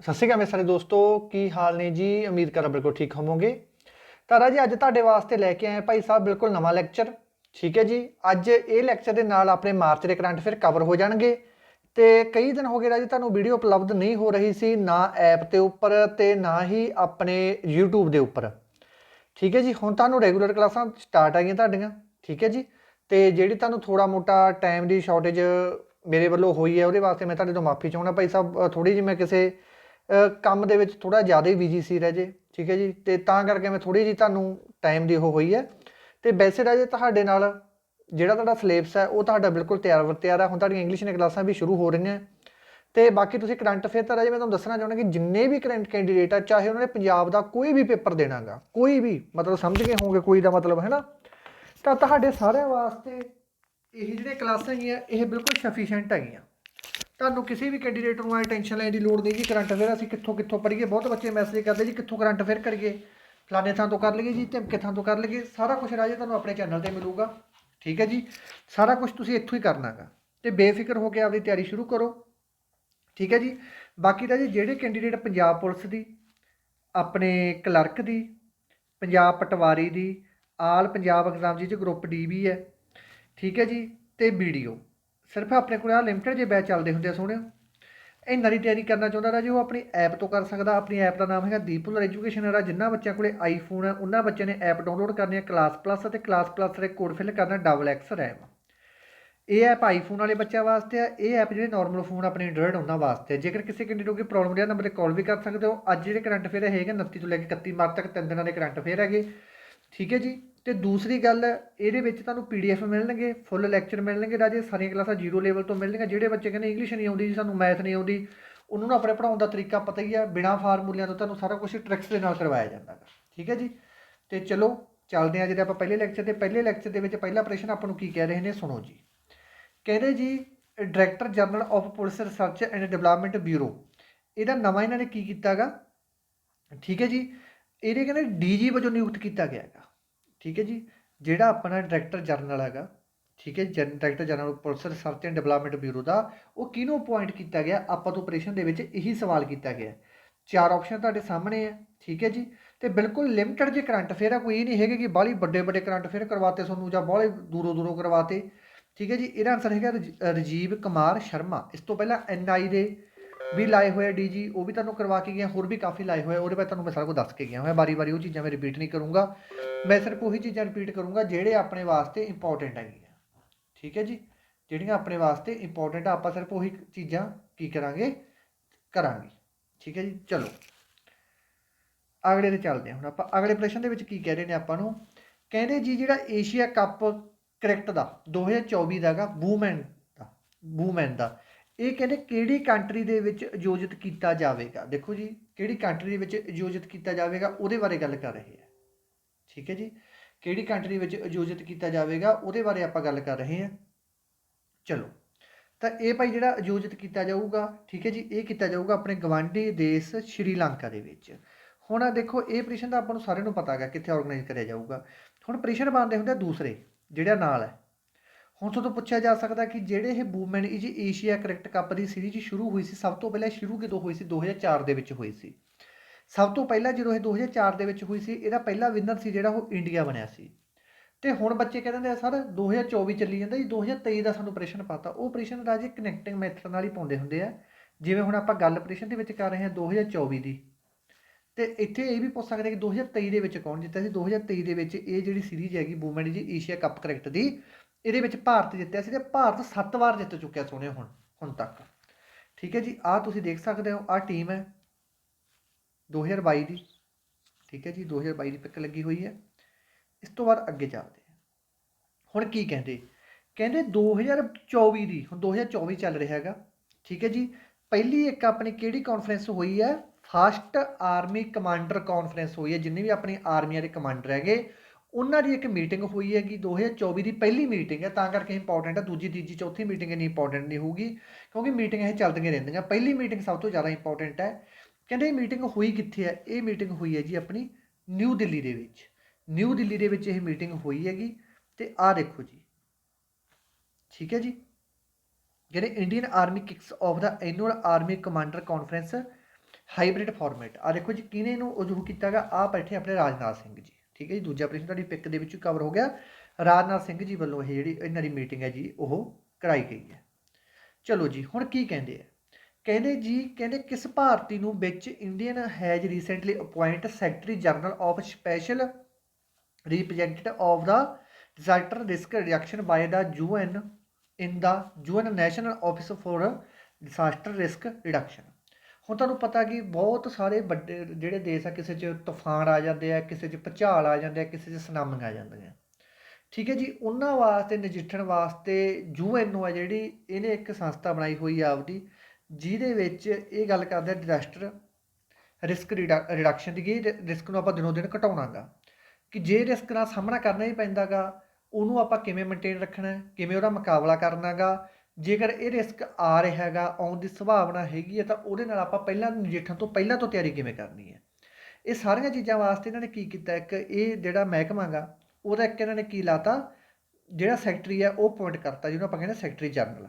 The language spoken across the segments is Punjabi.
ਸਤਿ ਸ਼੍ਰੀ ਅਕਾਲ ਮੇਰੇ ਸਾਰੇ ਦੋਸਤੋ, ਕੀ ਹਾਲ ਨੇ ਜੀ? ਉਮੀਦ ਕਰਾਂ ਬਿਲਕੁਲ ਠੀਕ ਹੋਵੋਗੇ। ਤਾਂ ਰਾਜੀ ਅੱਜ ਤੁਹਾਡੇ ਵਾਸਤੇ ਲੈ ਕੇ ਆਏ ਭਾਈ ਸਾਹਿਬ ਬਿਲਕੁਲ ਨਵਾਂ ਲੈਕਚਰ। ਠੀਕ ਹੈ ਜੀ, ਅੱਜ ਇਹ ਲੈਕਚਰ ਦੇ ਨਾਲ ਆਪਣੇ ਮਾਰਚ ਦੇ ਕਰੰਟ ਫਿਰ ਕਵਰ ਹੋ ਜਾਣਗੇ। ਤੇ ਕਈ ਦਿਨ ਹੋ ਗਏ ਰਾਜੀ, ਤੁਹਾਨੂੰ ਵੀਡੀਓ ਉਪਲਬਧ ਨਹੀਂ ਹੋ ਰਹੀ ਸੀ, ਨਾ ਐਪ ਤੇ ਉੱਪਰ ਤੇ ਨਾ ਹੀ ਆਪਣੇ YouTube ਦੇ ਉੱਪਰ। ਠੀਕ ਹੈ ਜੀ, ਹੁਣ ਤੁਹਾਨੂੰ ਰੈਗੂਲਰ ਕਲਾਸਾਂ ਸਟਾਰਟ ਆ ਗਈਆਂ ਤੁਹਾਡੀਆਂ। ਠੀਕ ਹੈ ਜੀ, ਤੇ ਜਿਹੜੀ ਤੁਹਾਨੂੰ ਥੋੜਾ ਮੋਟਾ ਟਾਈਮ ਦੀ ਸ਼ਾਰਟੇਜ ਮੇਰੇ ਵੱਲੋਂ ਹੋਈ ਹੈ, ਉਹਦੇ ਵਾਸਤੇ ਮੈਂ ਤੁਹਾਡੇ ਤੋਂ ਮਾਫੀ ਚਾਹੁੰਦਾ ਭਾਈ ਸਾਹਿਬ। ਥੋੜੀ ਜਿਹੀ ਮੈਂ ਕਿਸੇ ਕੰਮ ਦੇ ਵਿੱਚ ਥੋੜਾ ਜ਼ਿਆਦਾ ਹੀ ਬਿਜ਼ੀ ਸੀ ਰਾਜੇ, ਠੀਕ ਹੈ ਜੀ? ਤੇ ਤਾਂ ਕਰਕੇ ਮੈਂ ਥੋੜੀ ਜਿਹੀ ਤੁਹਾਨੂੰ ਟਾਈਮ ਦੀ ਉਹ ਹੋਈ ਹੈ। ਤੇ ਵੈਸੇ ਰਾਜੇ ਤੁਹਾਡੇ ਨਾਲ ਜਿਹੜਾ ਤੁਹਾਡਾ ਸਿਲੇਬਸ ਹੈ, ਉਹ ਤੁਹਾਡਾ ਬਿਲਕੁਲ ਤਿਆਰ ਵਰ ਤਿਆਰ ਹੈ। ਹੁਣ ਤੁਹਾਡੀਆਂ ਇੰਗਲਿਸ਼ ਦੀਆਂ ਕਲਾਸਾਂ ਵੀ ਸ਼ੁਰੂ ਹੋ ਰਹੀਆਂ। ਤੇ ਬਾਕੀ ਤੁਸੀਂ ਕਰੰਟ ਅਫੇਅਰ ਤਾਂ ਰਾਜੇ ਮੈਂ ਤੁਹਾਨੂੰ ਦੱਸਣਾ ਚਾਹੁੰਦਾ ਕਿ ਜਿੰਨੇ ਵੀ ਕਰੰਟ ਕੈਂਡੀਡੇਟ ਆ, ਚਾਹੇ ਉਹਨਾਂ ਨੇ ਪੰਜਾਬ ਦਾ ਕੋਈ ਵੀ ਪੇਪਰ ਦੇਣਾਗਾ, ਕੋਈ ਵੀ, ਮਤਲਬ ਸਮਝ ਗਏ ਹੋਵੋਗੇ ਕੋਈ ਦਾ ਮਤਲਬ, ਹੈ ਨਾ? ਤਾਂ ਤੁਹਾਡੇ ਸਾਰਿਆਂ ਵਾਸਤੇ ਇਹ ਜਿਹੜੇ ਕਲਾਸਾਂ ਹੈਗੀਆਂ, ਇਹ ਬਿਲਕੁਲ ਸਫੀਸ਼ੀਐਂਟ ਹੈਗੀਆਂ। ਤੁਹਾਨੂੰ ਕਿਸੇ ਵੀ ਕੈਂਡੀਡੇਟ ਨੂੰ ਐ ਟੈਨਸ਼ਨ ਲੈਣ ਦੀ ਲੋੜ ਨਹੀਂ ਜੀ, ਕਰੰਟ ਅਫੇਅਰ ਅਸੀਂ ਕਿੱਥੋਂ ਕਿੱਥੋਂ ਪੜ੍ਹੀਏ ਬਹੁਤ ਬੱਚੇ ਮੈਸੇਜ ਕਰਦੇ ਜੀ, ਕਿੱਥੋਂ ਕਰੰਟ ਅਫੇਅਰ ਕਰੀਏ? ਫਲਾਣੇ ਥਾਂ ਤੋਂ ਕਰ ਲਈਏ ਜੀ ਤੇ ਥਾਂ ਤੋਂ ਕਰ ਲਈਏ, ਸਾਰਾ ਕੁਝ ਰਾਜੇ ਤੁਹਾਨੂੰ ਆਪਣੇ ਚੈਨਲ ਤੇ ਮਿਲੂਗਾ। ਠੀਕ ਹੈ ਜੀ? ਸਾਰਾ ਕੁਝ ਤੁਸੀਂ ਇੱਥੋਂ ਹੀ ਕਰਨਾਗਾ ਤੇ ਬੇਫਿਕਰ ਹੋ ਕੇ ਆਪਦੀ ਤਿਆਰੀ ਸ਼ੁਰੂ ਕਰੋ। ਠੀਕ ਹੈ ਜੀ? ਬਾਕੀ ਤਾਂ ਜੀ, ਜਿਹੜੇ ਕੈਂਡੀਡੇਟ ਪੰਜਾਬ ਪੁਲਿਸ ਦੀ, ਆਪਣੇ ਕਲਰਕ ਦੀ, ਪੰਜਾਬ ਪਟਵਾਰੀ ਦੀ, ਆਲ ਪੰਜਾਬ ਐਗਜ਼ਾਮ ਜੀ ਚ ਗਰੁੱਪ ਡੀ ਵੀ ਹੈ। ਠੀਕ ਹੈ ਜੀ? ਤੇ ਵੀਡੀਓ ਸਿਰਫ ਆਪਣੇ ਕੋਲ ਆ ਲਿਮਟਿਡ ਜੇ ਬੈਚ ਚੱਲਦੇ ਹੁੰਦੇ ਆ ਸੋਹਣਿਓ ਇਹਨਾਂ ਦੀ ਤਿਆਰੀ ਕਰਨਾ ਚਾਹੁੰਦਾ ਰਾਜੇ, ਉਹ ਆਪਣੀ ਐਪ ਤੋਂ ਕਰ ਸਕਦਾ। ਆਪਣੀ ਐਪ ਦਾ ਨਾਮ ਹੈਗਾ ਦੀਪੂਲਰ ਐਜੂਕੇਸ਼ਨ ਹੈ ਜਿਨ੍ਹਾਂ ਬੱਚਿਆਂ ਕੋਲੇ ਆਈਫੋਨ ਹੈ ਉਹਨਾਂ ਬੱਚਿਆਂ ਨੇ ਐਪ ਡਾਊਨਲੋਡ ਕਰਨੀ ਹੈ ਕਲਾਸ ਪਲੱਸ ਅਤੇ ਕਲਾਸ ਪਲੱਸ ਦੇ ਕੋਡ ਫਿਲ ਕਰਨਾ ਡਬਲ ਐਕਸ ਰੈਮ ਇਹ ਐਪ ਆਈਫੋਨ ਵਾਲੇ ਬੱਚਿਆਂ ਵਾਸਤੇ ਆ। ਇਹ ਐਪ ਜਿਹੜੇ ਨਾਰਮਲ ਫੋਨ ਆਪਣੇ ਐਂਡਰੋਇਡ ਉਹਨਾਂ ਵਾਸਤੇ ਜੇਕਰ ਕਿਸੇ ਕੈਂਡੀਡੇਟ ਨੂੰ ਕੋਈ ਪ੍ਰੋਬਲਮ ਰਿਹਾ ਨੰਬਰ ਤੇ ਕਾਲ ਵੀ ਕਰ ਸਕਦੇ ਹੋ। ਅੱਜ ਜਿਹੜੇ ਕਰੰਟ ਫੇਅਰ ਹੈਗੇ 29 ਤੋਂ ਲੈ ਕੇ 31 ਮਾਰਚ ਤੱਕ ਤਿੰਨ ਦਿਨਾਂ ਦੇ ਕਰੰਟ ਫੇਅਰ ਹੈਗੇ। ਠੀਕ ਹੈ ਜੀ? ਤੇ ਦੂਸਰੀ ਗੱਲ, ਇਹਦੇ ਵਿੱਚ ਤੁਹਾਨੂੰ ਪੀਡੀਐਫ ਮਿਲਣਗੇ ਫੁੱਲ ਲੈਕਚਰ ਮਿਲਣਗੇ ਰਾਜੇ, ਸਾਰੀਆਂ ਕਲਾਸਾਂ ਜ਼ੀਰੋ ਲੈਵਲ ਤੋਂ ਮਿਲਣਗੀਆਂ। ਜਿਹੜੇ ਬੱਚੇ ਕਹਿੰਦੇ ਇੰਗਲਿਸ਼ ਨਹੀਂ ਆਉਂਦੀ ਜੀ, ਸਾਨੂੰ ਮੈਥ ਨਹੀਂ ਆਉਂਦੀ, ਉਹਨਾਂ ਨੂੰ ਆਪਣੇ ਪੜਾਉਣ ਦਾ ਤਰੀਕਾ ਪਤਾ ਹੀ ਆ, ਬਿਨਾਂ ਫਾਰਮੂਲਿਆਂ ਤੋਂ ਤੁਹਾਨੂੰ ਸਾਰਾ ਕੁਝ ਟ੍ਰਿਕਸ ਦੇ ਨਾਲ ਕਰਵਾਇਆ ਜਾਂਦਾ ਗਾ ਠੀਕ ਹੈ ਜੀ? ਤੇ ਚਲੋ, ਚੱਲਦੇ ਆ ਜਿਹੜੇ ਆਪਾਂ ਪਹਿਲੇ ਲੈਕਚਰ ਦੇ ਪਹਿਲੇ ਲੈਕਚਰ ਦੇ ਵਿੱਚ ਪਹਿਲਾ ਪ੍ਰਸ਼ਨ ਆਪਾਂ ਨੂੰ ਕੀ ਕਹਿ ਰਹੇ ਨੇ, ਸੁਣੋ ਜੀ। ਕਹਿੰਦੇ ਜੀ director general of police research and development bureau ਇਹਦਾ ਨਵਾਂ ਇਹਨਾਂ ਨੇ ਕੀ ਕੀਤਾਗਾ ਠੀਕ ਹੈ ਜੀ? ਇਹਦੇ ਕਹਿੰਦੇ ਡੀਜੀ ਵਜੋਂ ਨਿਯੁਕਤ ਕੀਤਾ ਗਿਆ ਹੈਗਾ। ਠੀਕ ਹੈ ਜੀ? ਜਿਹੜਾ ਆਪਣਾ ਡਾਇਰੈਕਟਰ ਜਨਰਲ ਹੈਗਾ, ਠੀਕ ਹੈ, ਜਨ, director general police research and development bureau ਦਾ, ਉਹ ਕਿਹਨੂੰ ਅਪਾਇੰਟ ਕੀਤਾ ਗਿਆ? ਆਪਾਂ ਤੋਂ ਆਪਰੇਸ਼ਨ ਦੇ ਵਿੱਚ ਇਹੀ ਸਵਾਲ ਕੀਤਾ ਗਿਆ। ਚਾਰ ਆਪਸ਼ਨ ਤੁਹਾਡੇ ਸਾਹਮਣੇ ਹੈ ਠੀਕ ਹੈ ਜੀ? ਤੇ ਬਿਲਕੁਲ ਲਿਮਟਿਡ ਜੇ ਕਰੰਟ ਅਫੇਅਰ ਆ, ਕੋਈ ਇਹ ਨਹੀਂ ਹੈਗੇ ਕਿ ਬਾਹਲੀ ਵੱਡੇ ਵੱਡੇ ਕਰੰਟ ਅਫੇਅਰ ਕਰਵਾਤੇ ਤੁਹਾਨੂੰ ਜਾਂ ਬਾਹਲੇ ਦੂਰੋਂ ਦੂਰੋਂ ਕਰਵਾਤੇ। ਠੀਕ ਹੈ ਜੀ? ਇਹਦਾ ਆਨਸਰ ਹੈਗਾ ਰਜ- ਰਜੀਵ ਕੁਮਾਰ ਸ਼ਰਮਾ। ਇਸ ਤੋਂ ਪਹਿਲਾਂ ਐਨਆਈ ਦੇ ਵੀ ਲਾਏ ਹੋਏ ਡੀਜੀ ਉਹ ਵੀ ਤੁਹਾਨੂੰ ਕਰਵਾ ਕੇ ਗਿਆ ਹੋਰ ਵੀ ਕਾਫੀ ਲਾਏ ਹੋਏ ਆ, ਉਹਦੇ ਬਾਰੇ ਤੁਹਾਨੂੰ ਮੈਂ ਸਾਰਾ ਕੁਝ ਦੱਸ ਕੇ ਗਿਆ ਹੋਇਆ ਬਾਰੀ ਬਾਰੀ ਉਹ ਚੀਜ਼ਾਂ ਮੈਂ ਰਿਪੀਟ ਨਹੀਂ ਕਰੂੰਗਾ। ਮੈਂ ਸਿਰਫ ਉਹੀ ਚੀਜ਼ਾਂ ਰਿਪੀਟ ਕਰੂੰਗਾ ਜਿਹੜੇ ਆਪਣੇ ਵਾਸਤੇ ਇੰਪੋਰਟੈਂਟ ਹੈਗੀਆਂ। ਠੀਕ ਹੈ ਜੀ? ਜਿਹੜੀਆਂ ਆਪਣੇ ਵਾਸਤੇ ਇੰਪੋਰਟੈਂਟ ਆ ਆਪਾਂ ਸਿਰਫ ਉਹੀ ਚੀਜ਼ਾਂ ਕੀ ਕਰਾਂਗੇ? ਕਰਾਂਗੇ। ਠੀਕ ਹੈ ਜੀ? ਚਲੋ। ਅਗਲੇ ਤੇ ਚੱਲਦੇ ਹਾਂ ਹੁਣ ਆਪਾਂ। ਅਗਲੇ ਪ੍ਰਸ਼ਨ ਦੇ ਵਿੱਚ ਕੀ ਕਹਿ ਰਹੇ ਨੇ ਆਪਾਂ ਨੂੰ? ਕਹਿੰਦੇ ਜੀ ਜਿਹੜਾ ਏਸ਼ੀਆ ਕੱਪ ਕ੍ਰਿਕਟ ਦਾ 2024 ਦਾ ਹੈਗਾ ਵੂਮੈਨ ਦਾ ਵੂਮੈਨ ਦਾ। ਇਹ ਕਹਿੰਦੇ ਕਿਹੜੀ ਕੰਟਰੀ ਦੇ ਵਿੱਚ ਆਯੋਜਿਤ ਕੀਤਾ ਜਾਵੇਗਾ? ਦੇਖੋ ਜੀ, ਕਿਹੜੀ ਕੰਟਰੀ ਦੇ ਵਿੱਚ ਆਯੋਜਿਤ ਕੀਤਾ ਜਾਵੇਗਾ, ਉਹਦੇ ਬਾਰੇ ਗੱਲ ਕਰ ਰਹੇ ਹਾਂ। ਠੀਕ ਹੈ ਜੀ? ਕਿਹੜੀ ਕੰਟਰੀ ਵਿੱਚ ਆਯੋਜਿਤ ਕੀਤਾ ਜਾਵੇਗਾ, ਉਹਦੇ ਬਾਰੇ ਆਪਾਂ ਗੱਲ ਕਰ ਰਹੇ ਹਾਂ। ਚਲੋ, ਤਾਂ ਇਹ ਭਾਈ ਜਿਹੜਾ ਆਯੋਜਿਤ ਕੀਤਾ ਜਾਊਗਾ, ਠੀਕ ਹੈ ਜੀ, ਇਹ ਕੀਤਾ ਜਾਊਗਾ ਆਪਣੇ ਗਵਾਂਢੀ ਦੇਸ਼ ਸ਼੍ਰੀਲੰਕਾ ਦੇ ਵਿੱਚ। ਹੁਣ ਦੇਖੋ, ਇਹ ਪ੍ਰੀਸ਼ਨ ਦਾ ਆਪਾਂ ਨੂੰ ਸਾਰਿਆਂ ਨੂੰ ਪਤਾ ਹੈਗਾ ਕਿੱਥੇ ਆਰਗੇਨਾਈਜ਼ ਕਰਿਆ ਜਾਊਗਾ। ਹੁਣ ਪ੍ਰੀਸ਼ਨ ਬਣਦੇ ਹੁੰਦੇ ਆ ਦੂਸਰੇ, ਜਿਹੜਾ ਨਾਲ ਹੈ। ਹੁਣ ਤੁਹਾਨੂੰ ਪੁੱਛਿਆ ਜਾ ਸਕਦਾ ਕਿ ਜਿਹੜੇ ਇਹ women is Asia cricket cup the series ਸ਼ੁਰੂ ਹੋਈ ਸੀ, ਸਭ ਤੋਂ ਪਹਿਲਾਂ ਸ਼ੁਰੂ ਕਿਦੋਂ ਹੋਈ ਸੀ? 2004 ਦੇ ਵਿੱਚ ਹੋਈ ਸੀ। ਸਭ ਤੋਂ ਪਹਿਲਾਂ ਜਦੋਂ ਇਹ 2004 ਦੇ ਵਿੱਚ ਹੋਈ ਸੀ, ਇਹਦਾ ਪਹਿਲਾ ਵਿਨਰ ਸੀ ਜਿਹੜਾ ਉਹ ਇੰਡੀਆ ਬਣਿਆ ਸੀ। ਤੇ ਹੁਣ ਬੱਚੇ ਕਹਿੰਦੇ ਆ, ਸਰ 2024 ਚੱਲੀ ਜਾਂਦਾ ਜੀ 2023 ਦਾ ਸਾਨੂੰ ਪ੍ਰਸ਼ਨ ਪਤਾ। ਉਹ ਪ੍ਰਸ਼ਨ ਰਾਜੇ ਕਨੈਕਟਿੰਗ ਮੈਥਡ ਨਾਲ ਹੀ ਪਾਉਂਦੇ ਹੁੰਦੇ ਆ। ਜਿਵੇਂ ਹੁਣ ਆਪਾਂ ਗੱਲ ਪ੍ਰਸ਼ਨ ਦੇ ਵਿੱਚ ਕਰ ਰਹੇ ਹਾਂ 2024 ਦੀ। ਤੇ ਇੱਥੇ ਇਹ ਵੀ ਪੁੱਛ ਸਕਦੇ ਕਿ 2023 ਦੇ ਵਿੱਚ ਕੌਣ ਜਿੱਤਿਆ ਸੀ? 2023 ਦੇ ਵਿੱਚ ਇਹ ਜਿਹੜੀ ਸੀਰੀਜ਼ ਹੈਗੀ ਵੂਮੈਨ ਜੀ ਏਸ਼ੀਆ ਕੱਪ ਕ੍ਰਿਕਟ ਦੀ ਇਹਦੇ ਵਿੱਚ ਭਾਰਤ ਜਿੱਤਿਆ ਸੀ ਤੇ ਭਾਰਤ 7 ਵਾਰ ਜਿੱਤ ਚੁੱਕਿਆ ਸੋਹਣੇ ਹੁਣ ਹੁਣ ਤੱਕ। ਠੀਕ ਹੈ ਜੀ, ਆਹ ਤੁਸੀਂ ਦੇਖ ਸਕਦੇ ਹੋ, ਆਹ ਟੀਮ ਹੈ 2022 ਦੀ। ਠੀਕ ਹੈ ਜੀ 2022 ਦੀ ਪਿਕ ਲੱਗੀ ਹੋਈ ਹੈ। ਇਸ ਤੋਂ ਬਾਅਦ ਅੱਗੇ ਚੱਲਦੇ ਹਾਂ। ਹੁਣ ਕੀ ਕਹਿੰਦੇ? ਕਹਿੰਦੇ 2024 ਦੀ, ਹੁਣ 2024 ਚੱਲ ਰਿਹਾ ਹੈਗਾ। ਠੀਕ ਹੈ ਜੀ, ਪਹਿਲੀ ਇੱਕ ਆਪਣੀ ਕਿਹੜੀ ਕਾਨਫਰੰਸ ਹੋਈ ਹੈ? ਫਸਟ ਆਰਮੀ ਕਮਾਂਡਰ ਕਾਨਫਰੰਸ ਹੋਈ ਹੈ, ਜਿੰਨੇ ਵੀ ਆਪਣੀ ਆਰਮੀਆਂ ਦੇ ਕਮਾਂਡਰ ਹੈਗੇ ਉਹਨਾਂ ਦੀ ਇੱਕ ਮੀਟਿੰਗ ਹੋਈ ਹੈਗੀ 2024 ਦੀ ਪਹਿਲੀ ਮੀਟਿੰਗ ਹੈ, ਤਾਂ ਕਰਕੇ ਇੰਪੋਰਟੈਂਟ ਹੈ, ਦੂਜੀ, ਤੀਜੀ, ਚੌਥੀ ਮੀਟਿੰਗ ਇੰਨੀ ਇੰਪੋਰਟੈਂਟ ਨਹੀਂ ਹੋਊਗੀ, ਕਿਉਂਕਿ ਮੀਟਿੰਗ ਇਹ ਚੱਲਦੀਆਂ ਰਹਿੰਦੀਆਂ। ਪਹਿਲੀ ਮੀਟਿੰਗ ਸਭ ਤੋਂ ਜ਼ਿਆਦਾ ਇੰਪੋਰਟੈਂਟ ਹੈ। ਕਹਿੰਦੇ ਇਹ ਮੀਟਿੰਗ ਹੋਈ ਕਿੱਥੇ ਹੈ? ਇਹ ਮੀਟਿੰਗ ਹੋਈ ਹੈ ਜੀ ਆਪਣੀ ਨਿਊ ਦਿੱਲੀ ਦੇ ਵਿੱਚ। ਨਿਊ ਦਿੱਲੀ ਦੇ ਵਿੱਚ ਇਹ ਮੀਟਿੰਗ ਹੋਈ ਹੈਗੀ ਤੇ ਆਹ ਦੇਖੋ ਜੀ। ਠੀਕ ਹੈ ਜੀ? ਜਿਹੜੇ ਇੰਡੀਅਨ ਆਰਮੀ ਕਿਕਸ ਆਫ ਦਾ annual army commander conference hybrid format ਆ ਦੇਖੋ ਜੀ, ਕਿਹਨੇ ਇਹਨੂੰ ਉਜੂ ਕੀਤਾਗਾ ਆ ਬੈਠੇ ਆਪਣੇ ਰਾਜਨਾਥ ਸਿੰਘ ਜੀ। ਠੀਕ ਹੈ ਜੀ, ਦੂਜਾ ਪ੍ਰਸ਼ਨ ਤੁਹਾਡੀ ਪਿਕ ਦੇ ਵਿੱਚ ਕਵਰ ਹੋ ਗਿਆ। ਰਾਜਨਾਥ ਸਿੰਘ ਜੀ ਵੱਲੋਂ ਇਹ ਜਿਹੜੀ ਇਹਨਾਂ ਦੀ ਮੀਟਿੰਗ ਹੈ ਜੀ, ਉਹ ਕਰਾਈ ਗਈ ਹੈ। ਚਲੋ ਜੀ, ਹੁਣ ਕੀ ਕਹਿੰਦੇ ਆ? ਕਹਿੰਦੇ ਜੀ, ਕਹਿੰਦੇ ਕਿਸ ਭਾਰਤੀ ਨੂੰ ਵਿੱਚ Indian has recently appoint secretary general of special representative of the disaster risk reduction by the UN in the UN national Office for disaster risk reduction ਹੁਣ ਤੁਹਾਨੂੰ ਪਤਾ ਕਿ ਬਹੁਤ ਸਾਰੇ ਵੱਡੇ ਜਿਹੜੇ ਦੇਸ਼ ਆ, ਕਿਸੇ 'ਚ ਤੂਫਾਨ ਆ ਜਾਂਦੇ ਆ, ਕਿਸੇ 'ਚ ਭੁਚਾਲ ਆ ਜਾਂਦੇ ਆ, ਕਿਸੇ 'ਚ ਸੁਨਾਮੀਆਂ ਆ ਜਾਂਦੀਆਂ। ਠੀਕ ਹੈ ਜੀ, ਉਹਨਾਂ ਵਾਸਤੇ, ਨਜਿੱਠਣ ਵਾਸਤੇ ਯੂਐਨਓ ਆ ਜਿਹੜੀ, ਇਹਨੇ ਇੱਕ ਸੰਸਥਾ ਬਣਾਈ ਹੋਈ ਆ ਆਪਦੀ, ਜਿਹਦੇ ਵਿੱਚ ਇਹ ਗੱਲ ਕਰਦਾ ਡਿਜ਼ਾਸਟਰ ਰਿਸਕ ਰਿਡਕਸ਼ਨ ਦੀ, ਕਿ ਰਿਸਕ ਨੂੰ ਆਪਾਂ ਦਿਨੋ ਦਿਨ ਘਟਾਉਣਾਗਾ। ਕਿ ਜੇ ਰਿਸਕ ਨਾਲ ਸਾਹਮਣਾ ਕਰਨਾ ਹੀ ਪੈਂਦਾਗਾ, ਉਹਨੂੰ ਆਪਾਂ ਕਿਵੇਂ ਮੇਨਟੇਨ ਰੱਖਣਾ, ਕਿਵੇਂ ਉਹਦਾ ਮੁਕਾਬਲਾ ਕਰਨਾਗਾ ਜੇਕਰ ਇਹ ਰਿਸਕ ਆ ਰਿਹਾ ਹੈਗਾ, ਆਉਣ ਦੀ ਸੰਭਾਵਨਾ ਹੈਗੀ ਹੈ, ਤਾਂ ਉਹਦੇ ਨਾਲ ਆਪਾਂ ਪਹਿਲਾਂ ਨਜਿੱਠਣ ਤੋਂ ਪਹਿਲਾਂ ਤੋਂ ਤਿਆਰੀ ਕਿਵੇਂ ਕਰਨੀ ਹੈ? ਇਹ ਸਾਰੀਆਂ ਚੀਜ਼ਾਂ ਵਾਸਤੇ ਇਹਨਾਂ ਨੇ ਕੀ ਕੀਤਾ? ਇੱਕ ਇਹ ਜਿਹੜਾ ਮਹਿਕਮਾ ਗਾ ਉਹਦਾ ਇੱਕ ਇਹਨਾਂ ਨੇ ਕੀ ਲਾਤਾ? ਜਿਹੜਾ ਸੈਕਟਰੀ ਆ ਉਹ ਪੁਆਇੰਟ ਕਰਤਾ, ਜਿਹਨੂੰ ਆਪਾਂ ਕਹਿੰਦੇ ਸੈਕਟਰੀ ਜਨਰਲ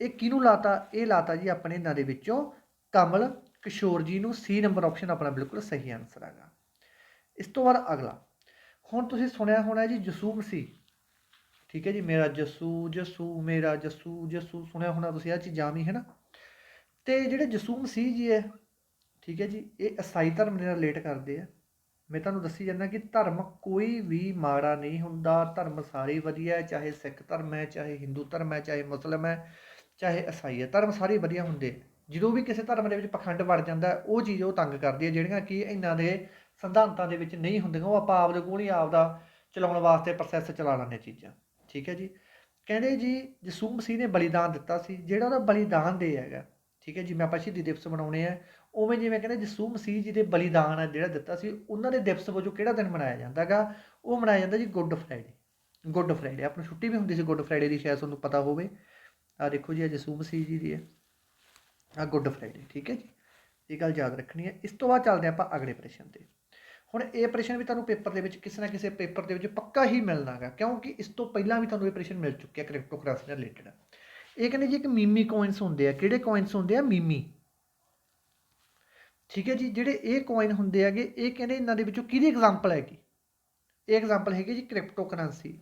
ਇਹ ਕਿਹਨੂੰ ਲਾਤਾ? ਇਹ ਲਾਤਾ ਜੀ ਆਪਣੇ ਇਹਨਾਂ ਦੇ ਵਿੱਚੋਂ ਕਮਲ ਕਿਸ਼ੋਰ ਜੀ ਨੂੰ ਸੀ ਨੰਬਰ ਆਪਸ਼ਨ ਆਪਣਾ ਬਿਲਕੁਲ ਸਹੀ ਆਨਸਰ ਹੈਗਾ। ਇਸ ਤੋਂ ਬਾਅਦ ਅਗਲਾ। ਹੁਣ ਤੁਸੀਂ ਸੁਣਿਆ ਹੋਣਾ ਜੀ ਜਸੂ ਸੀ। ਠੀਕ ਹੈ ਜੀ, ਮੇਰਾ ਜਸੂ ਜਸੂ, ਮੇਰਾ ਜਸੂ ਜਸੂ, ਸੁਣਿਆ ਹੋਣਾ ਤੁਸੀਂ ਆ ਚੀਜ਼ਾਂ ਵੀ ਹੈ ਨਾ ਤੇ ਜਿਹੜੇ ਜਸੂ ਮਸੀਹ ਜੀ ਹੈ ਠੀਕ ਹੈ ਜੀ, ਇਹ ਈਸਾਈ ਧਰਮ ਨਾਲ ਰਿਲੇਟ ਕਰਦੇ ਆ। ਮੈਂ ਤੁਹਾਨੂੰ ਦੱਸੀ ਜਾਂਦਾ ਕਿ ਧਰਮ ਕੋਈ ਵੀ ਮਾੜਾ ਨਹੀਂ ਹੁੰਦਾ, ਧਰਮ ਸਾਰੇ ਵਧੀਆ ਹੈ, ਚਾਹੇ ਸਿੱਖ ਧਰਮ ਹੈ, ਚਾਹੇ ਹਿੰਦੂ ਧਰਮ ਹੈ, ਚਾਹੇ ਮੁਸਲਮ ਹੈ, ਚਾਹੇ ਈਸਾਈ ਹੈ, ਧਰਮ ਸਾਰੇ ਵਧੀਆ ਹੁੰਦੇ ਜਦੋਂ ਵੀ ਕਿਸੇ ਧਰਮ ਦੇ ਵਿੱਚ ਪਖੰਡ ਵੜ ਜਾਂਦਾ, ਉਹ ਚੀਜ਼ ਉਹ ਤੰਗ ਕਰਦੀ ਹੈ, ਜਿਹੜੀਆਂ ਕਿ ਇਹਨਾਂ ਦੇ ਸਿਧਾਂਤਾਂ ਦੇ ਵਿੱਚ ਨਹੀਂ ਹੁੰਦੀਆਂ, ਉਹ ਆਪਾਂ ਆਪਦੇ ਕੋਲ ਹੀ ਆਪਦਾ ਚਲਾਉਣ ਵਾਸਤੇ ਪ੍ਰੋਸੈਸ ਚਲਾ ਲੈਂਦੇ ਚੀਜ਼ਾਂ। ਠੀਕ ਹੈ ਜੀ। ਕਹਿੰਦੇ ਜੀ ਯਿਸੂ ਮਸੀਹ ਨੇ ਬਲੀਦਾਨ ਦਿੱਤਾ ਸੀ। ਜਿਹੜਾ ਉਹਦਾ ਬਲੀਦਾਨ ਦੇ ਹੈਗਾ, ਠੀਕ ਹੈ ਜੀ, ਮੈਂ ਆਪਾਂ ਸ਼ਹੀਦੀ ਦਿਵਸ ਮਨਾਉਣੇ ਆ। ਉਵੇਂ ਜਿਵੇਂ ਕਹਿੰਦੇ ਯਿਸੂ ਮਸੀਹ ਜੀ ਦੇ ਬਲੀਦਾਨ ਹੈ ਜਿਹੜਾ ਦਿੱਤਾ ਸੀ, ਉਹਨਾਂ ਦੇ ਦਿਵਸ ਵਜੋਂ ਕਿਹੜਾ ਦਿਨ ਮਨਾਇਆ ਜਾਂਦਾਗਾ ਉਹ ਮਨਾਇਆ ਜਾਂਦਾ ਜੀ ਗੁੱਡ ਫਰਾਈਡੇ। ਗੁੱਡ ਫਰਾਈਡੇ ਆਪਾਂ ਨੂੰ ਛੁੱਟੀ ਵੀ ਹੁੰਦੀ ਸੀ ਗੁੱਡ ਫਰਾਈਡੇ ਦੀ, ਸ਼ਾਇਦ ਤੁਹਾਨੂੰ ਪਤਾ ਹੋਵੇ। ਆ ਦੇਖੋ ਜੀ ਇਹ ਯਿਸੂ ਮਸੀਹ ਜੀ ਦੀ ਹੈ। ਆ ਗੁੱਡ ਫਰਾਈਡੇ, ਠੀਕ ਹੈ ਜੀ। ਇਹ ਗੱਲ ਯਾਦ ਰੱਖਣੀ ਹੈ। ਇਸ ਤੋਂ ਬਾਅਦ ਚੱਲਦੇ ਆਪਾਂ ਅਗਲੇ ਪ੍ਰਸ਼ਨ ਤੇ। ਹੁਣ ਇਹ ਪ੍ਰਸ਼ਨ ਵੀ ਤੁਹਾਨੂੰ ਪੇਪਰ ਦੇ ਵਿੱਚ ਕਿਸੇ ਨਾ ਕਿਸੇ ਪੇਪਰ ਦੇ ਵਿੱਚ ਪੱਕਾ ਹੀ ਮਿਲਣਾਗਾ, ਕਿਉਂਕਿ ਇਸ ਤੋਂ ਪਹਿਲਾਂ ਵੀ ਤੁਹਾਨੂੰ ਇਹ ਪ੍ਰਸ਼ਨ ਮਿਲ ਚੁੱਕਿਆ ਕ੍ਰਿਪਟੋਕਰੰਸੀ ਨਾਲ ਰਿਲੇਟਡ ਇਹ ਕਹਿੰਦੇ ਜੀ ਇੱਕ ਮੀਮੀ ਕੋਇਨਸ ਹੁੰਦੇ ਆ, ਕਿਹੜੇ ਕੋਇਨਸ ਹੁੰਦੇ ਆ? ਮੀਮੀ ਠੀਕ ਹੈ ਜੀ, ਜਿਹੜੇ ਇਹ ਕੋਇਨ ਹੁੰਦੇ ਹੈਗੇ, ਇਹ ਕਹਿੰਦੇ ਇਹਨਾਂ ਦੇ ਵਿੱਚੋਂ ਕਿਹਦੀ ਐਗਜ਼ਾਮਪਲ ਹੈਗੀ? ਇਹ ਐਗਜ਼ਾਮਪਲ ਹੈਗੀ ਜੀ ਕ੍ਰਿਪਟੋ ਕਰੰਸੀ